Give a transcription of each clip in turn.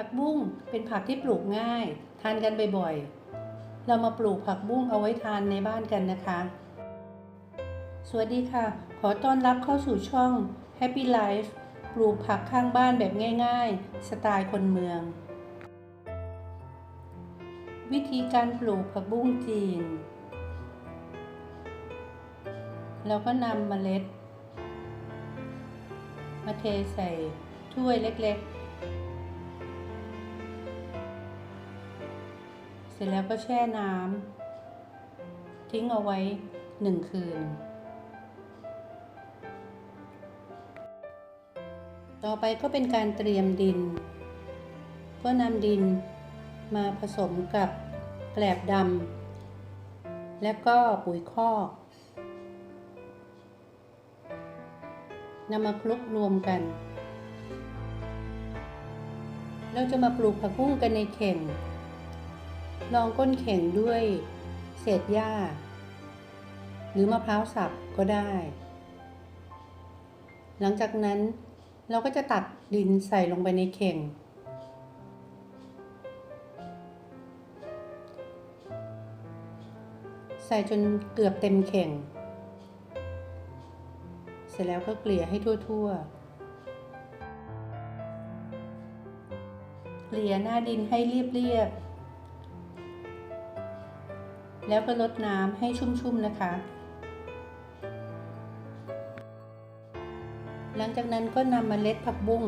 ผักบุ้งเป็นผักที่ปลูกง่าย ทานกันบ่อยๆ เรามาปลูกผักบุ้งเอาไว้ทานในบ้านกันนะคะ สวัสดีค่ะ ขอต้อนรับเข้าสู่ช่อง Happy Life ปลูกผักข้างบ้านแบบง่ายๆ สไตล์คนเมือง วิธีการปลูกผักบุ้งจีน เราก็นำเมล็ด มาเทใส่ถ้วยเล็กๆ เสร็จแล้วก็แช่น้ำทิ้งเอาไว้หนึ่งคืน ต่อไปก็เป็นการเตรียมดิน ก็นำดินมาผสมกับแกลบดำและก็ปุ๋ยคอกนำมาคลุกรวมกัน เราจะมาปลูกผักบุ้งกันในเข่ง รองก้นเข่งด้วยเศษหญ้า หรือมะพร้าวสับก็ได้ หลังจากนั้นเราก็จะตักดินใส่ลงไปในเข่ง ใส่จนเกือบเต็มเข่ง เสร็จแล้วก็เกลี่ยให้ทั่ว ๆเกลี่ยหน้าดินให้เรียบๆ แล้วก็ลดน้ำให้ชุ่มๆนะคะ หลังจากนั้นก็นำมเมล็ดผักบุ้ง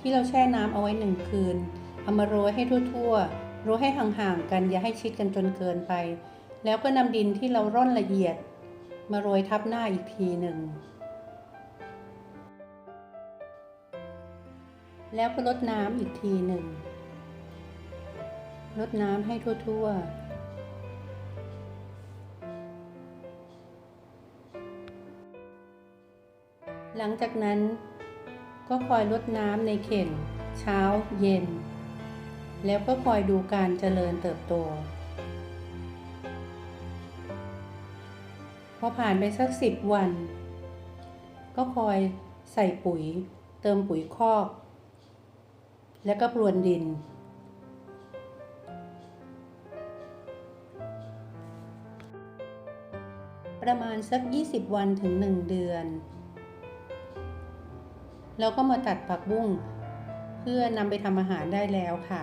ที่เราแช่น้ำเอาไว้หนึ่งคืน เอามาโรยให้ทั่วๆ โรยให้ห่างๆกันอย่าให้ชิดกันจนเกินไป แล้วก็นำดินที่เราร่อนละเอียด มาโรยทับหน้าอีกทีหนึ่ง แล้วก็ลดน้ำอีกทีหนึ่งลดน้ำให้ทั่วๆ หลังจากนั้นก็คอยลดน้ำในเข่ง เช้าเย็น แล้วก็คอยดูการเจริญเติบโต พอผ่านไปสักสิบวัน ก็คอยใส่ปุ๋ย เติมปุ๋ยคอก แล้วก็ปรวนดิน ประมาณสัก 20 วันถึง 1 เดือน เราก็มาตัดผักบุ้งเพื่อนำไปทำอาหารได้แล้วค่ะ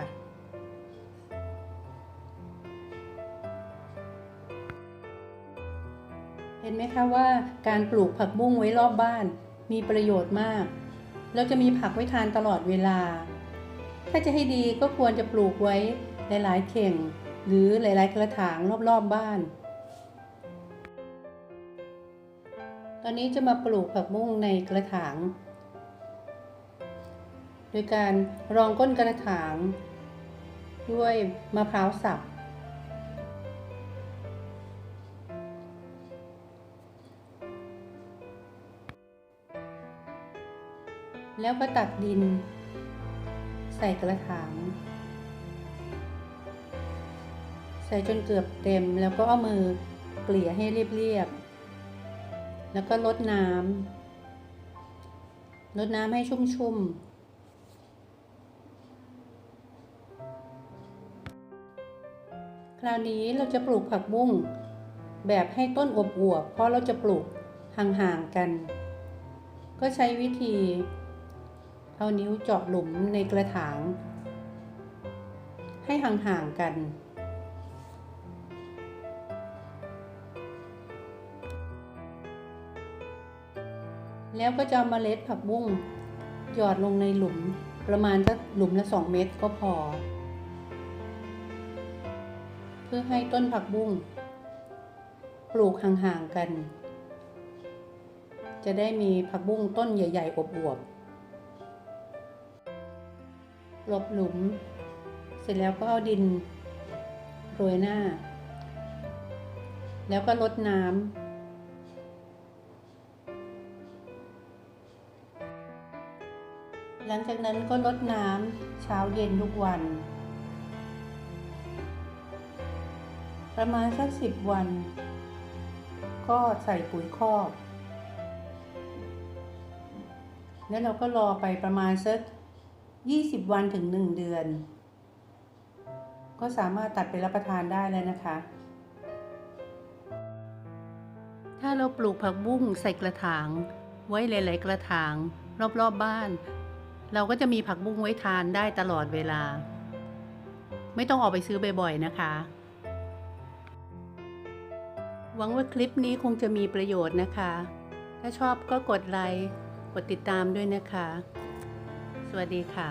เห็นไหมคะว่าการปลูกผักบุ้งไว้รอบบ้านมีประโยชน์มากเราจะมีผักไว้ทานตลอดเวลา ถ้าจะให้ดีก็ควรจะปลูกไว้หลายๆ เข่ง หรือหลาย ๆ กระถางรอบๆบ้าน ตอนนี้จะมาปลูกผักบุ้งในกระถาง โดยการรองก้นกระถาง ด้วยมะพร้าวสับ แล้วก็ตักดิน ใส่กระถาง ใส่จนเกือบเต็มแล้วก็เอามือเกลี่ยให้เรียบๆ แล้วก็ลดน้ำลดน้ำให้ชุ่มๆ ราวนี้เราจะปลูกผักบุ้งแบบให้ต้นอวบๆเพราะเราจะปลูกห่างๆกัน ก็ใช้วิธีเอานิ้วเจาะหลุมในกระถาง ให้ห่างๆกัน แล้วก็จะเอาเมล็ดผักบุ้งหยอดลงในหลุมประมาณสักหลุมละสองเม็ดก็พอ เพื่อให้ต้นผักบุ้งปลูกห่างๆกัน จะได้มีผักบุ้งต้นใหญ่ๆอวบๆหลบหลุม เสร็จแล้วก็เอาดินโรยหน้า แล้วก็ลดน้ำหลังจากนั้นก็ลดน้ำเช้าเย็นทุกวัน ประมาณสักสิบวัน ก็ใส่ปุ๋ยคอก แล้วเราก็รอไปประมาณสัก20วันถึง1เดือน ก็สามารถตัดไปรับประทานได้แล้วนะคะ ถ้าเราปลูกผักบุ้งใส่กระถาง ไว้หลาย ๆ กระถาง รอบๆบบ้าน เราก็จะมีผักบุ้งไว้ทานได้ตลอดเวลา ไม่ต้องออกไปซื้อบ่อย ๆ นะคะ หวังว่าคลิปนี้คงจะมีประโยชน์นะคะ ถ้าชอบก็กดไลค์ กดติดตามด้วยนะคะ สวัสดีค่ะ